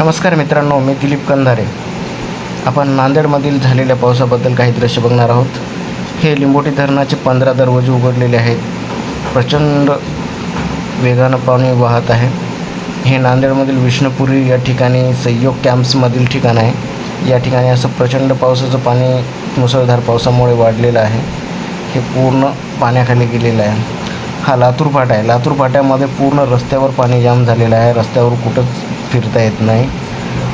नमस्कार मित्रांनो मी दिलीप कंधारे. आपण नांदेडमधील झालेल्या पावसाबद्दल काही दृश्य बघणार आहोत. हे लिंबोटी धरणाचे पंधरा दरवाजे उघडलेले आहेत. प्रचंड वेगानं पाणी वाहत आहे. हे नांदेडमधील विष्णुपुरी या ठिकाणी संयोग कॅम्प्समधील ठिकाण आहे. या ठिकाणी असं प्रचंड पावसाचं पाणी मुसळधार पावसामुळे वाढलेलं आहे. हे पूर्ण पाण्याखाली गेलेलं आहे. हा लातूर फाटा आहे. लातूर फाट्यामध्ये पूर्ण रस्त्यावर पाणी जाम झालेलं आहे. रस्त्यावर कुठंच फिरता येत नाही.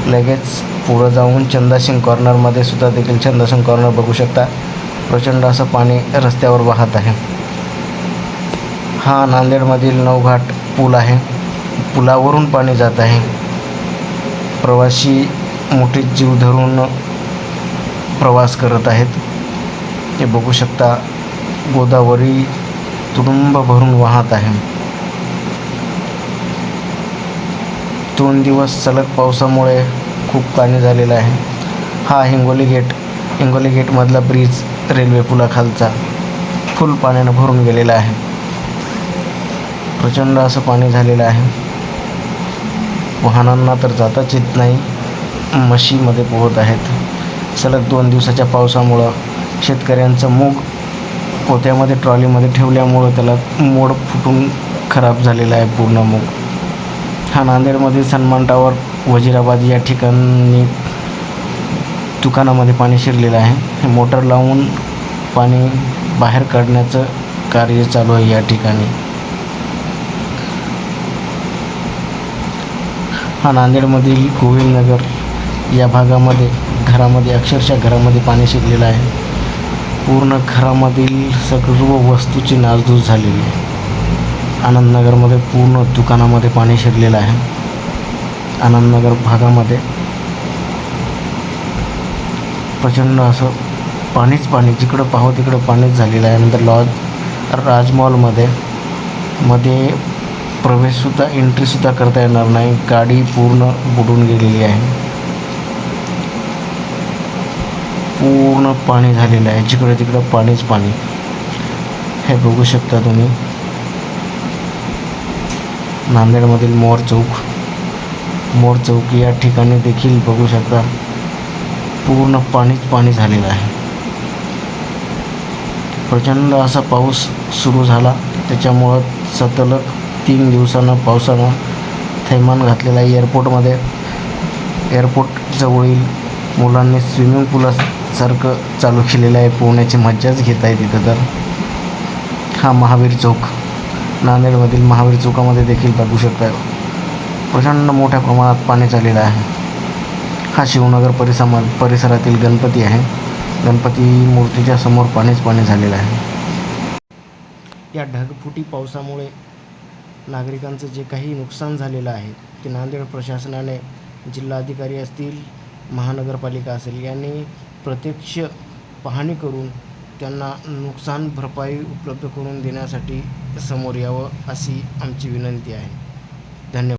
लगेच पुढं जाऊन चंदासिंग कॉर्नरमध्ये सुद्धा देखील चंदासिंग कॉर्नर बघू शकता. प्रचंड असं पाणी रस्त्यावर वाहत आहे. हा नांदेडमधील नवघाट पूल आहे. पुलावरून पाणी जात आहे. प्रवासी मोठे जीव धरून प्रवास करत आहेत. हे बघू शकता गोदावरी तुडुंब भरून वाहत आहे. दोन दिवस सलग पावसामुळे खूप पाणी झालेलं आहे. हा हिंगोली गेट हिंगोली गेटमधला ब्रिज रेल्वे पुलाखालचा फुल पाण्यानं भरून गेलेला आहे. प्रचंड असं पाणी झालेलं आहे. वाहनांना तर जाताच येत नाही. म्हशीमध्ये पोहत आहेत. सलग दोन दिवसाच्या पावसामुळं शेतकऱ्यांचं मूग पोत्यामध्ये ट्रॉलीमध्ये ठेवल्यामुळं त्याला मोड फुटून खराब झालेला आहे पूर्ण मूग. हा नांदेडमधील सन्मान टावर वजिराबाद या ठिकाणी दुकानामध्ये पाणी शिरलेलं आहे. हे मोटर लावून पाणी बाहेर काढण्याचं कार्य चालू आहे या ठिकाणी. हा नांदेडमधील गोविंदनगर या भागामध्ये घरामध्ये अक्षरशः घरामध्ये पाणी शिरलेलं आहे. पूर्ण घरामधील सर्व वस्तूची नासधूस झालेली आहे. आनंदनगरमध्ये पूर्ण दुकानामध्ये पाणी शिरलेलं आहे. आनंदनगर भागामध्ये प्रचंड असं पाणीच पाणी जिकडं पाहो तिकडं पाणीच झालेलं आहे. नंतर लॉज राजमॉलमध्ये मध्ये प्रवेशसुद्धा एंट्रीसुद्धा करता येणार नाही. गाडी पूर्ण बुडून गेलेली आहे. पूर्ण पाणी झालेलं आहे. जिकडे तिकडं पाणीच पाणी. हे बघू शकता तुम्ही. नांदेडमधील मोर चौक. मोर चौक या ठिकाणी देखील बघू शकता पूर्ण पाणीच पाणी झालेलं आहे. प्रचंड असा पाऊस सुरू झाला. त्याच्यामुळं सतलग तीन दिवसानं पावसानं थैमान घातलेलं आहे एअरपोर्टमध्ये. एअरपोर्ट जवळील मुलांनी स्विमिंग पूलासारखं चालू केलेलं आहे. पोहण्याची मज्जाच घेत आहे तिथं तर. हा महावीर चौक. नांदेडमधील महावीर चौकामध्ये देखील बघू शकता प्रचंड मोठ्या प्रमाणात पाणी चाललेलं आहे. हा शिवनगर परिसमा परिसरातील गणपती आहे. गणपती मूर्तीच्या समोर पाणीच पाणी झालेलं आहे. या ढगफुटी पावसामुळे नागरिकांचं जे काही नुकसान झालेलं आहे ते नांदेड प्रशासनाने जिल्हाधिकारी असतील महानगरपालिका असेल यांनी प्रत्यक्ष पाहणी करून त्यांना नुकसान भरपाई उपलब्ध करून देण्यासाठी समोर यावं अशी आमची विनंती आहे. धन्यवाद.